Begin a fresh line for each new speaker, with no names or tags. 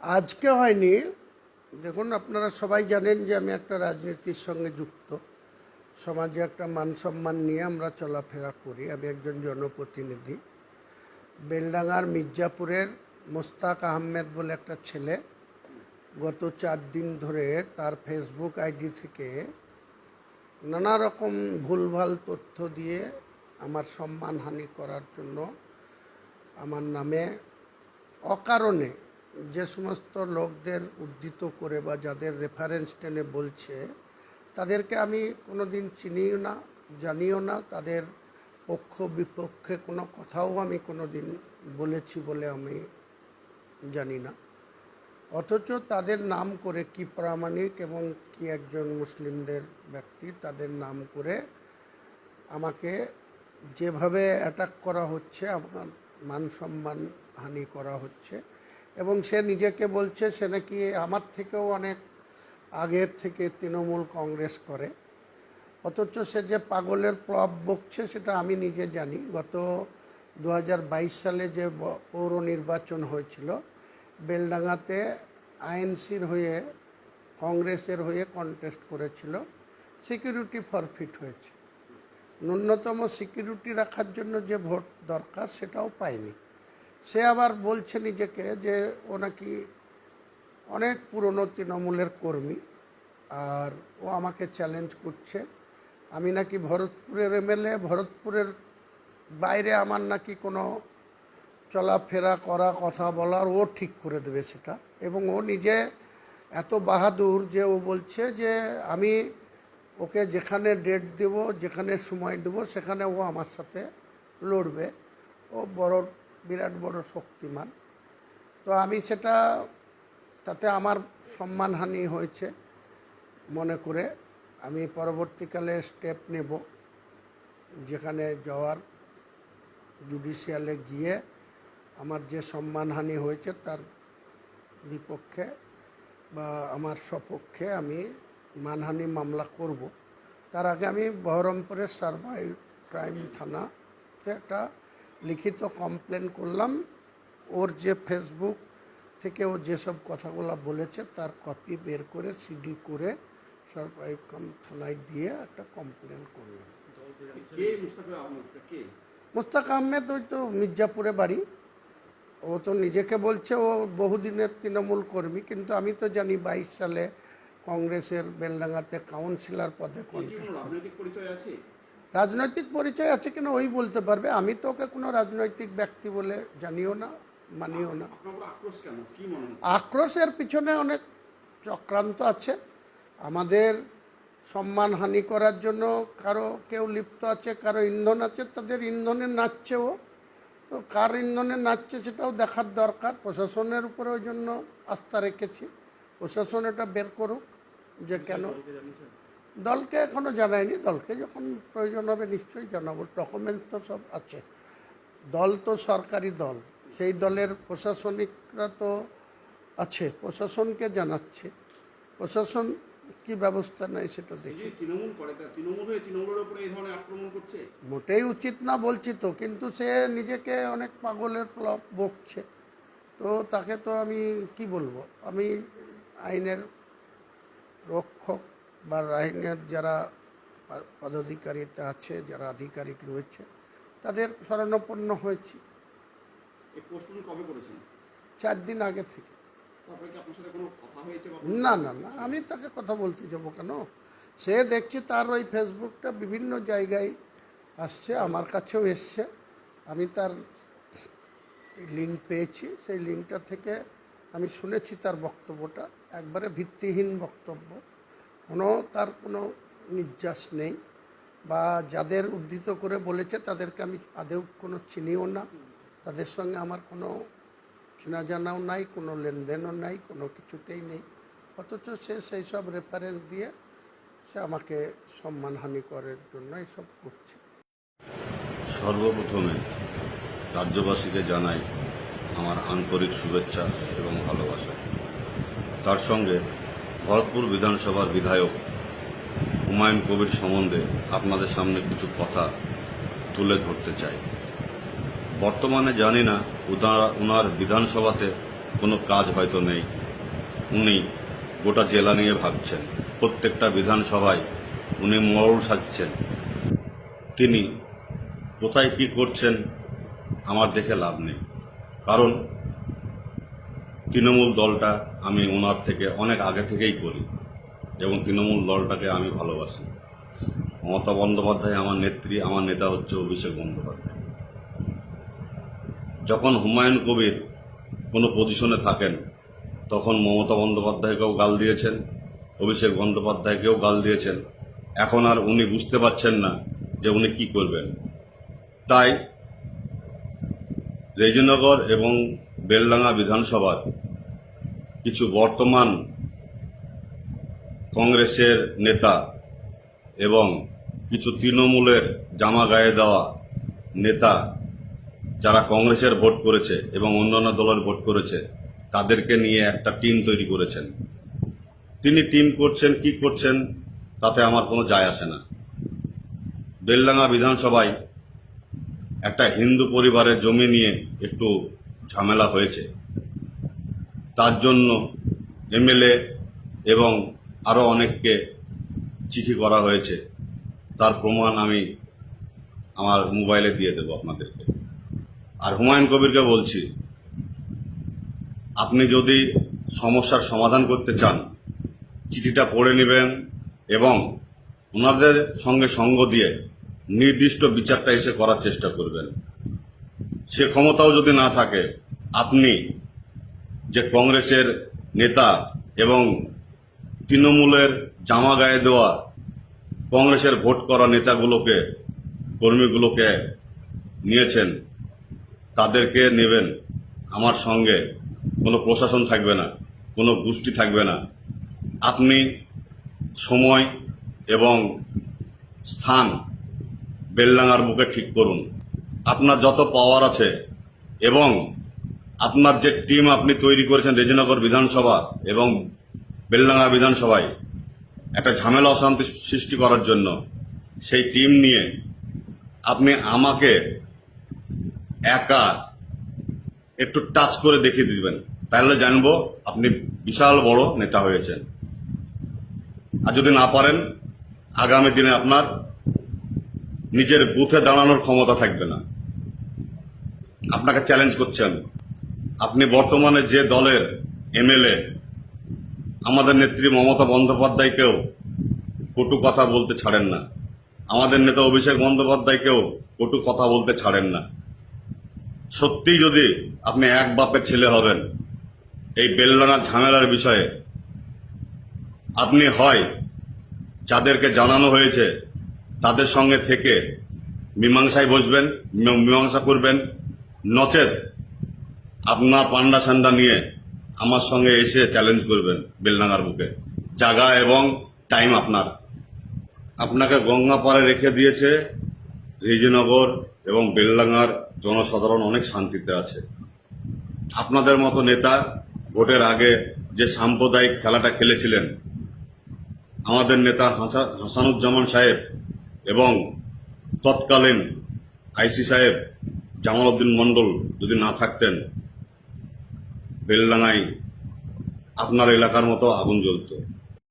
আজকে
হয়নি। দেখুন, আপনারা সবাই জানেন যে আমি একটা রাজনীতির সঙ্গে যুক্ত। সমাজে একটা মান সম্মান নিয়ে আমরা চলাফেরা করি। আমি একজন জনপ্রতিনিধি। বেলডাঙ্গার মির্জাপুরের মোস্তাক আহমেদ বলে একটা ছেলে গত চার দিন ধরে তার ফেসবুক আইডি থেকে নানা রকম ভুলভাল তথ্য দিয়ে আমার সম্মানহানি করার জন্য আমার নামে অকারণে যে সমস্ত লোকদের উদ্ধৃত করে বা যাদের রেফারেন্স টেনে বলছে, তাদেরকে আমি কোনো দিন চিনিও না, জানিও না। তাদের পক্ষ বিপক্ষে কোনো কথাও আমি কোনো দিন বলেছি বলে আমি জানি না। অথচ তাদের নাম করে কি প্রামাণিক এবং কি একজন মুসলিমদের ব্যক্তি, তাদের নাম করে আমাকে যেভাবে অ্যাটাক করা হচ্ছে, আমার মান সম্মান হানি করা হচ্ছে। এবং সে নিজেকে বলছে সে নাকি আমার থেকেও অনেক আগের থেকে তৃণমূল কংগ্রেস করে। অথচ সে যে পাগলের প্রভাব বকছে সেটা আমি নিজে জানি। গত দু হাজার বাইশ সালে যে পৌর নির্বাচন হয়েছিল, বেলডাঙ্গাতে আইএনসির হয়ে, কংগ্রেসের হয়ে কন্টেস্ট করেছিল। সিকিউরিটি ফরফিট হয়েছে। ন্যূনতম সিকিউরিটি রাখার জন্য যে ভোট দরকার সেটাও পায়নি। সে আবার বলছে নিজেকে যে ও নাকি অনেক পুরনো তৃণমূলের কর্মী আর ও আমাকে চ্যালেঞ্জ করছে। আমি নাকি ভরতপুরের এমএলএ, ভরতপুরের বাইরে আমার নাকি কোনো চলাফেরা করা, কথা বলার ও ঠিক করে দেবে সেটা। এবং ও নিজে এত বাহাদুর যে ও বলছে যে আমি ওকে যেখানে ডেট দেব, যেখানে সময় দেব, সেখানে ও আমার সাথে লড়বে। ও বড় বিরাট বড় শক্তিমান। তো আমি সেটা, তাতে আমার সম্মানহানি হয়েছে মনে করে। আমি পরবর্তীকালে স্টেপ নেব, যেখানে যাওয়ার জুডিশিয়ালে গিয়ে আমার যে সম্মানহানি হয়েছে তার বিপক্ষে বা আমার সপক্ষে আমি মানহানি মামলা করব। তার আগে আমি বহরমপুরের সার্ভাই ক্রাইম থানাতে একটা লিখিত কমপ্লেন করলাম ওর যে ফেসবুক থেকে ও যেসব কথাগুলো বলেছে তার কপি বের করে সিডি করে সার্ভাই থানায় দিয়ে একটা কমপ্লেন করলাম। মুস্তাক আহমদ? ওই তো মির্জাপুরে বাড়ি। ও তো নিজেকে বলছে ও বহুদিনের তৃণমূল কর্মী কিন্তু আমি তো জানি বাইশ সালে কংগ্রেসের বেলডাঙ্গাতে কাউন্সিলর পদে কন্টেস্ট
কোনো রাজনৈতিক পরিচয় আছে
কিনা ওই বলতে পারবে। আমি তো ওকে কোনো রাজনৈতিক ব্যক্তি বলে জানিও না মানিও না। আক্রোশের পিছনে অনেক চক্রান্ত আছে। আমাদের সম্মানহানি করার জন্য কারও কেউ লিপ্ত আছে কারও ইন্ধন আছে তাদের ইন্ধনে নাচছে ও। তো কার ইন্ধনে নাচছে সেটাও দেখার দরকার। প্রশাসনের উপরে ওই জন্য আস্থা রেখেছি। প্রশাসন এটা বের করুক যে কেন দলকে এখনও জানায়নি দলকে যখন প্রয়োজন হবে নিশ্চয়ই জানাব ডকুমেন্টস তো সব আছে। দল তো সরকারি দল সেই দলের প্রশাসনিকরা তো আছে প্রশাসনকে জানাচ্ছে। প্রশাসন কি ব্যবস্থা নেয় সেটা দেখি। মোটেই উচিত না বলছি তো কিন্তু সে নিজেকে অনেক পাগলের প্লব বকছে। তো তাকে তো আমি কি বলব? আমি আইনের রক্ষক বা আইনের যারা পদাধিকারিতে আছে যারা আধিকারিক রয়েছে তাদের শরণাপন্ন হয়েছি। চার দিন আগে থেকে। না না না আমি তাকে কথা বলতে যাব কেন? সে দেখছি তার ওই ফেসবুকটা বিভিন্ন জায়গায় আসছে আমার কাছেও এসছে। আমি তার লিঙ্ক পেয়েছি সেই লিঙ্কটা থেকে আমি শুনেছি তার বক্তব্যটা। একবারে ভিত্তিহীন বক্তব্য। কোনো, তার কোনো নির্যাস নেই। বা যাদের উদ্ধৃত করে বলেছে, তাদেরকে আমি আদেও কোনো চিনিও না। তাদের সঙ্গে আমার কোনো চেনা জানাও নাই, কোনো লেনদেনও নাই, কোনো কিছুতেই নেই। অথচ সে সেই সব রেফারেন্স দিয়ে সে আমাকে সম্মানহানি করার জন্য এসব করছে।
সর্বপ্রথমে রাজ্যবাসীকে জানাই আমার আন্তরিক শুভেচ্ছা এবং ভালোবাসা। তার সঙ্গে ভরতপুর বিধানসভার বিধায়ক হুমায়ুন কবির সম্বন্ধে আপনাদের সামনে কিছু কথা তুলে ধরতে চাই। বর্তমানে জানি না উনার বিধানসভাতে কোনো কাজ হয়তো নেই। উনি গোটা জেলা নিয়ে ভাবছেন। প্রত্যেকটা বিধানসভায় উনি মরল সাজছেন। তিনি কোথায় কি করছেন আমার দেখে লাভ নেই। কারণ তৃণমূল দলটা আমি ওনার থেকে অনেক আগে থেকেই করি এবং তৃণমূল দলটাকে আমি ভালোবাসি। মমতা বন্দ্যোপাধ্যায় আমার নেত্রী, আমার নেতা হচ্ছে অভিষেক বন্দ্যোপাধ্যায়। যখন হুমায়ুন কবির কোনো পজিশনে থাকেন, তখন মমতা বন্দ্যোপাধ্যায়কেও গাল দিয়েছেন, অভিষেক বন্দ্যোপাধ্যায়কেও গাল দিয়েছেন। এখন আর উনি বুঝতে পারছেন না যে উনি কি করবেন। তাই রেজিনগর এবং বেলডাঙ্গা বিধানসভার কিছু বর্তমান কংগ্রেসের নেতা এবং কিছু তৃণমূলের জামা গায়ে দেওয়া নেতা যারা কংগ্রেসের ভোট করেছে এবং অন্যান্য দলের ভোট করেছে, তাদেরকে নিয়ে একটা টিম তৈরি করেছেন। তিনি টিম করছেন, কি করছেন, তাতে আমার কোনো যায় আসে না। বেলডাঙ্গা বিধানসভায় একটা হিন্দু পরিবারের জমি নিয়ে একটু ঝামেলা হয়েছে। তার জন্য এমএলএ এবং আরও অনেককে চিঠি করা হয়েছে। তার প্রমাণ আমি আমার মোবাইলে দিয়ে দেবো আপনাদেরকে। আর হুমায়ুন কবিরকে বলছি, আপনি যদি সমস্যার সমাধান করতে চান, চিঠিটা পড়ে নেবেন এবং ওনাদের সঙ্গে সঙ্গ দিয়ে নির্দিষ্ট বিচারটা এসে করার চেষ্টা করবেন। সে ক্ষমতাও যদি না থাকে, আপনি যে কংগ্রেসের নেতা এবং তৃণমূলের জামা গায়ে দেওয়া কংগ্রেসের ভোট করা নেতাগুলোকে, কর্মীগুলোকে নিয়েছেন, তাদেরকে নেবেন। আমার সঙ্গে কোনো প্রশাসন থাকবে না, কোনো গোষ্ঠী থাকবে না। আপনি সময় এবং স্থান বেলডাঙ্গার বুকে ঠিক করুন। আপনার যত পাওয়ার আছে এবং আপনার যে টিম আপনি তৈরি করেছেন রেজিনগর বিধানসভা এবং বেলডাঙ্গা বিধানসভায় একটা ঝামেলা অশান্তি সৃষ্টি করার জন্য, সেই টিম নিয়ে আপনি আমাকে একা একটু টাচ করে দেখিয়ে দিবেন। তাহলে জানব আপনি বিশাল বড় নেতা হয়েছেন। আর যদি না পারেন, আগামী দিনে আপনার নিজের বুথে দাঁড়ানোর ক্ষমতা থাকবে না। আপনাকে চ্যালেঞ্জ করছেন আপনি বর্তমানে যে দলের এমএলএ, আমাদের নেত্রী মমতা বন্দ্যোপাধ্যায়কেও কটু কথা বলতে ছাড়েন না। আমাদের নেতা অভিষেক বন্দ্যোপাধ্যায়কেও কটু কথা বলতে ছাড়েন না। সত্যিই যদি আপনি এক বাপের ছেলে হবেন, এই বেললানা ঝামেলার বিষয়ে আপনি হয় যাদেরকে জানানো হয়েছে, তাদের সঙ্গে থেকে মীমাংসায় বসবেন, মীমাংসা করবেন, নচেত আপনার পান্ডা সান্ডা নিয়ে আমার সঙ্গে এসে চ্যালেঞ্জ করবেন বেলডাঙ্গার বুকে। জায়গা এবং টাইম আপনার। আপনাকে গঙ্গা গঙ্গাপাড়ে রেখে দিয়েছে রিজিনগর এবং বেলডাঙ্গার জনসাধারণ অনেক শান্তিতে আছে। আপনাদের মতো নেতা ভোটের আগে যে সাম্প্রদায়িক খেলাটা খেলেছিলেন, আমাদের নেতা হাসা- হাসানুজ্জামান সাহেব এবং তৎকালীন আইসি সাহেব জামাল উদ্দিন মন্ডল যদি না থাকতেন বেলডাঙ্গায় আপনার এলাকার মতো আগুন জ্বলতো।